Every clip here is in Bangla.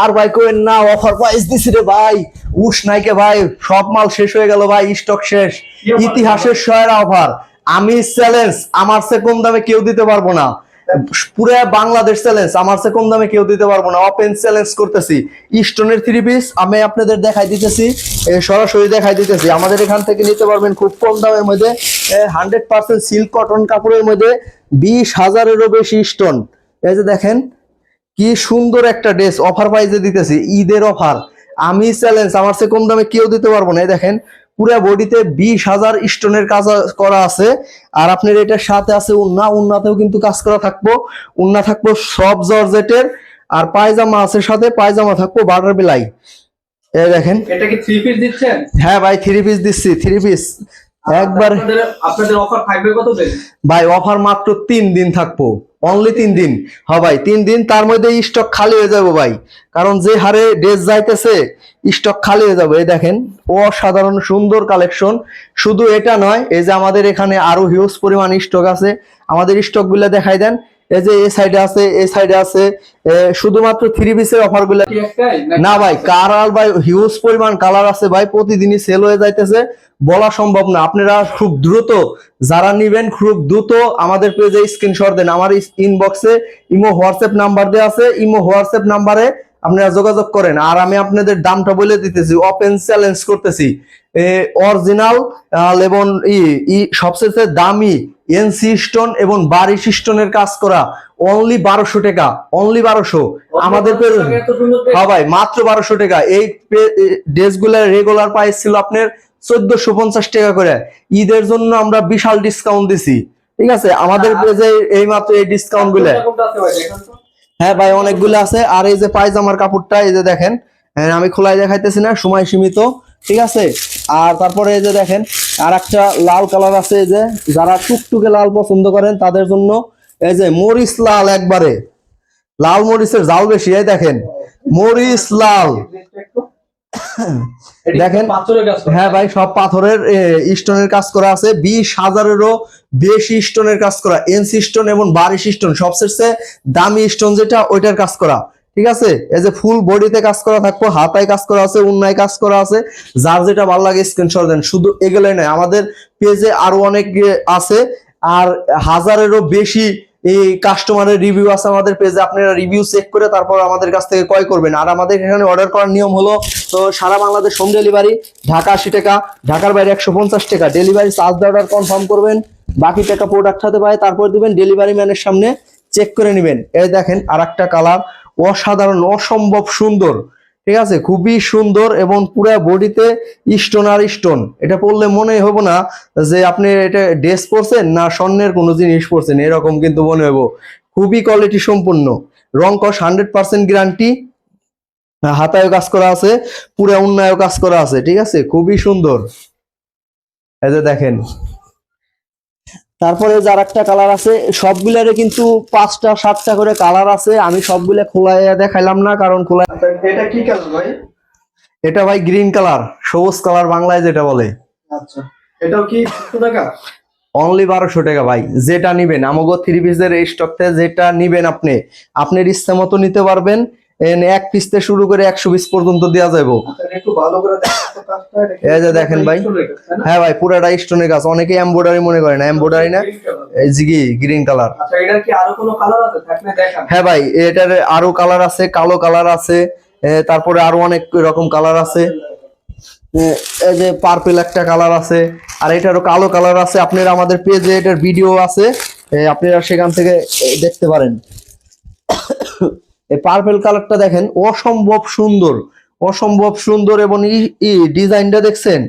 আর ভাই কোয়েন না অফার প্রাইস দিছি রে ভাই। উস নাইকে ভাই সব মাল শেষ হয়ে গেল ভাই স্টক শেষ। ইতিহাসের সেরা অফার আমি চ্যালেঞ্জ আমার সে কম দামে কেউ দিতে পারব না। পুরো বাংলাদেশ চ্যালেঞ্জ আমার সে কম দামে কেউ দিতে পারব না। ওপেন চ্যালেঞ্জ করতেছি। স্টোনের থ্রি পিস আমি আপনাদের দেখাই দিতেছি। সরাসরি দেখাই দিতেছি। আমাদের এখান থেকে নিতে পারবেন খুব কম দামের মধ্যে। হান্ড্রেড পার্সেন্ট সিল্ক কটন কাপড়ের মধ্যে বিশ হাজারেরও বেশি স্টোন এই যে দেখেন কি সুন্দর একটা ড্রেস অফার প্রাইসে দিতেছি ঈদের অফার আমি চ্যালেঞ্জ আমার চেয়ে কম দামে কেউ দিতে পারব না। এই দেখেন পুরো বডিতে বিশ হাজার স্টোনের কাজ করা আছে। আর আপনার এটার সাথে আছে উন্না উন্নাতেও কিন্তু কাজ করা থাকব। উন্না থাকব সব জর্জেটের। আর পায়জামা আছে সাথে পায়জামা থাকব বাটার বেলাই এই দেখেন। এটা কি থ্রি পিস দিচ্ছেন? হ্যাঁ ভাই থ্রি পিস দিচ্ছি থ্রি পিস একবার আপনাদের অফার থাকবে কত দিন? ভাই অফার মাত্র তিন দিন থাকব। অনলি তিন দিন। হ ভাই তিন দিন তার মধ্যে স্টক খালি হয়ে যাব ভাই। কারণ যে হারে ড্রেস যাইতেছে স্টক খালি হয়ে যাবে। এই দেখেন অসাধারণ সুন্দর কালেকশন শুধু এটা নয় এই যে আমাদের এখানে আরও হিউজ পরিমাণ স্টক আছে। আমাদের স্টকগুলা দেখাই দেন। এই যে এই সাইডে আছে এই সাইডে আছে শুধুমাত্র থ্রি পিসের অফারগুলা না ভাই কালার ভাই হিউজ পরিমাণ কালার আছে ভাই প্রতিদিনই সেল হয়ে যাইতেছে। বলা সম্ভব না আপনারা খুব দ্রুত যারা নিবেন খুব দ্রুত আমাদের পেজে স্ক্রিনশট দেন। আমার ইনবক্সে ইমো হোয়াটসঅ্যাপ নাম্বার দেওয়া আছে ইমো হোয়াটসঅ্যাপ নাম্বারে আপনারা যোগাযোগ করেন। আর আমি আপনাদের দামটা বলে দিতেছি ওপেন চ্যালেঞ্জ করতেছি। অরিজিনাল এবং ই সবচেয়ে দামি এনসি স্টোন এবং বারিশ স্টোনের কাজ করা অনলি বারোশো টাকা অনলি বারোশো। আমাদের dress? হ্যাঁ ভাই মাত্র বারোশো টাকা। এই ড্রেসগুলার রেগুলার প্রাইস ছিল আপনার চোদ্দশো পঞ্চাশ টাকা করে। ঈদের জন্য আমরা বিশাল ডিসকাউন্ট দিছি। ঠিক আছে? আমাদের পেজে এই মাত্র এই ডিসকাউন্টগুলা। হ্যাঁ ভাই অনেকগুলো আছে। আর এই যে পায়জামার কাপড়টা এই যে দেখেন হ্যাঁ, আমি খোলাই দেখাইতেছি না সময় সীমিত ঠিক আছে? আর তারপরে এই যে দেখেন আর একটা লাল কালার আছে এই যে যারা টুকটুকে লাল পছন্দ করেন তাদের জন্য এই যে মরিচ লাল একবারে। লাল মরিচের জাল বেশি এই দেখেন মরিচ লাল। দেখেন। হ্যাঁ ভাই সব পাথরের স্টোনের কাজ করা আছে। বিশ হাজারেরও বেশি স্টোনের কাজ করা। এনসি স্টোন এবং বারিশ স্টোন সবচেয়ে দামি স্টোন যেটা ওইটার কাজ করা। ঠিক আছে? এই যে ফুল বডিতে কাজ করা থাকব হাতায় কাজ করা আছে উন্নায় কাজ করা আছে। যার যেটা ভালো লাগে স্ক্রিনশট দেন। শুধু এগুলোই নয় আমাদের পেজে আরও অনেক আছে। আর হাজারেরও বেশি এই কাস্টমারের রিভিউ আছে আমাদের পেজে আপনারা রিভিউ চেক করে তারপর আমাদের কাছ থেকে ক্রয় করবেন। আর আমাদের এখানে অর্ডার করার নিয়ম হলো, তো সারা বাংলাদেশ হোম ডেলিভারি ঢাকা আশি টাকা, ঢাকার বাইরে একশো পঞ্চাশ টাকা। ডেলিভারি চার্জ অর্ডার কনফার্ম করবেন, বাকি টাকা প্রোডাক্ট হাতে পায়, তারপর দিবেন ডেলিভারি ম্যানের সামনে চেক করে নেবেন। এই দেখেন আর একটা কালার অসাধারণ, অসম্ভব সুন্দর। ঠিক আছে? খুবই সুন্দর এবং পুরো বডিতে স্টোন আর স্টোন এটা পড়লে মনে হব না যে আপনি এটা ড্রেস পরছেন না স্বর্ণের কোনো জিনিস পরছেন, এরকম কিন্তু মনে হব খুবই কোয়ালিটি সম্পূর্ণ। রং কস হান্ড্রেড পার্সেন্ট গ্যারান্টি হাতায়ও কাজ করা আছে, পুরো উন্নয়ও কাজ করা আছে, ঠিক আছে? খুবই সুন্দর। এই যে দেখেন তারপরে যার একটা কালার আছে সবগুলারে কিন্তু পাঁচটা সাতটা করে কালার আছে। আমি সবগুলা খোলাইয়া দেখাইলাম না কারণ খোলা এটা কি কালার ভাই? এটা ভাই গ্রিন কালার সবুজ কালার বাংলায় যেটা বলে। আচ্ছা এটাও কি টাকা? অনলি বারোশো টাকা ভাই যেটা নিবেন। আমাগো থ্রি পিসের এই স্টকতে যেটা নিবেন আপনি আপনার ইচ্ছা মতো নিতে পারবেন। এক পিস থেকে শুরু করে একশো পিস পর্যন্ত দেওয়া যাব এই যে দেখেন ভাই। হ্যাঁ ভাই পুরাটা স্টোনের কাজ অনেকে এম্বয়ডারি মনে করে না। এম্বয়ডারি না? জিগি গ্রিন কালার হ্যাঁ ভাই এটার আরও কালার আছে কালো কালার আছে তারপরে আরও অনেক রকম কালার আছে। এই যে পার্পল একটা কালার আছে আর এটারও কালো কালার আছে। আপনারা আমাদের পেজে এটার ভিডিও আছে আপনারা সেখান থেকে দেখতে পারেন। এই পার্পেল কালারটা দেখেন, অসম্ভব সুন্দর অসম্ভব সুন্দর এবং ডিজাইনটা দেখছেন?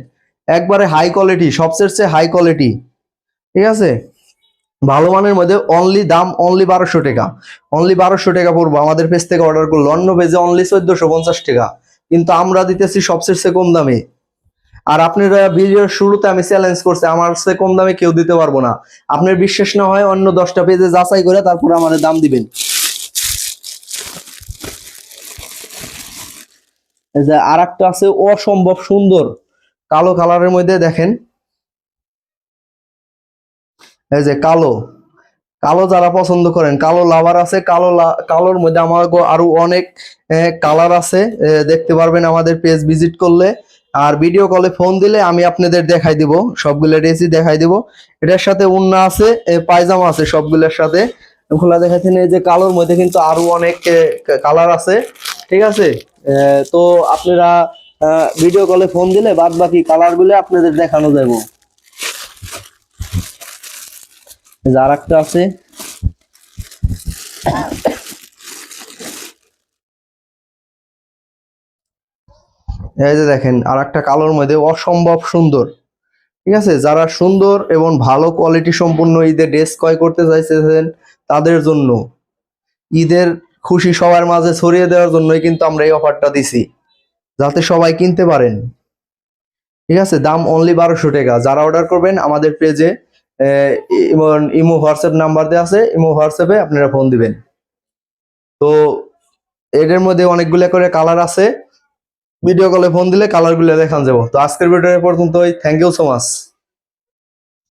একবারে হাই কোয়ালিটি সবচেয়ে হাই কোয়ালিটি ঠিক আছে? ভালো মানের মধ্যে অনলি দাম অনলি বারোশো টাকা। অনলি বারোশো টাকা পড়ব। আমাদের পেজ থেকে অর্ডার করল অন্য পেজে অনলি চোদ্দশো পঞ্চাশ টাকা। কিন্তু আমরা দিতেছি সবচেয়ে কম দামে। আর আপনারা ভিডিওর শুরুতে আমি চ্যালেঞ্জ করছি, আমার চেয়ে কম দামে কেউ দিতে পারব না। আপনার বিশ্বাস না হয় অন্য দশটা পেজে যাচাই করে তারপরে আমাদের দাম দিবেন। যে আর একটা আছে অসম্ভব সুন্দর কালো কালারের মধ্যে দেখেন। এই যে কালো কালো যারা পছন্দ করেন, কালো লাভার আছে, কালো কালোর মধ্যে আমার আরও অনেক কালার আছে দেখতে পারবেন আমাদের পেজ ভিজিট করলে। আর ভিডিও কলে ফোন দিলে আমি আপনাদের দেখাই দিব, সবগুলো ড্রেসই দেখাই দিব। এটার সাথে উন্না আছে পায়জামা আছে সবগুলোর সাথে। খোলা দেখাচ্ছেন এই যে কালোর মধ্যে কিন্তু আরও অনেক কালার আছে। ঠিক আছে? তো আপনারা ভিডিও কলে ফোন দিলে বাদ বাকি কালারগুলো আপনাদের দেখানো যাব। এই যে একটা আছে। এই যে দেখেন আর একটা কালোর মধ্যে অসম্ভব সুন্দর। ঠিক আছে? যারা সুন্দর এবং ভালো কোয়ালিটি সম্পূর্ণ ঈদের ড্রেস ক্রয় করতে চাইছেন তাদের জন্য ঈদের খুশি সবার মাঝে ছড়িয়ে দেওয়ার জন্যই কিন্তু আমরা এই অফারটা দিছি। যাতে সবাই কিনতে পারেন। ঠিক আছে, দাম অনলি বারোশো টাকা। যারা অর্ডার করবেন, আমাদের পেজে ইমো হোয়াটসঅ্যাপ নাম্বার দেওয়া আছে, ইমো হোয়াটসঅ্যাপে আপনারা ফোন দিবেন। তো, এদের মধ্যে অনেকগুলো করে কালার আছে। ভিডিও কলে ফোন দিলে কালারগুলো দেখান যাব। তো আজকের ভিডিও পর্যন্তই। Thank you so much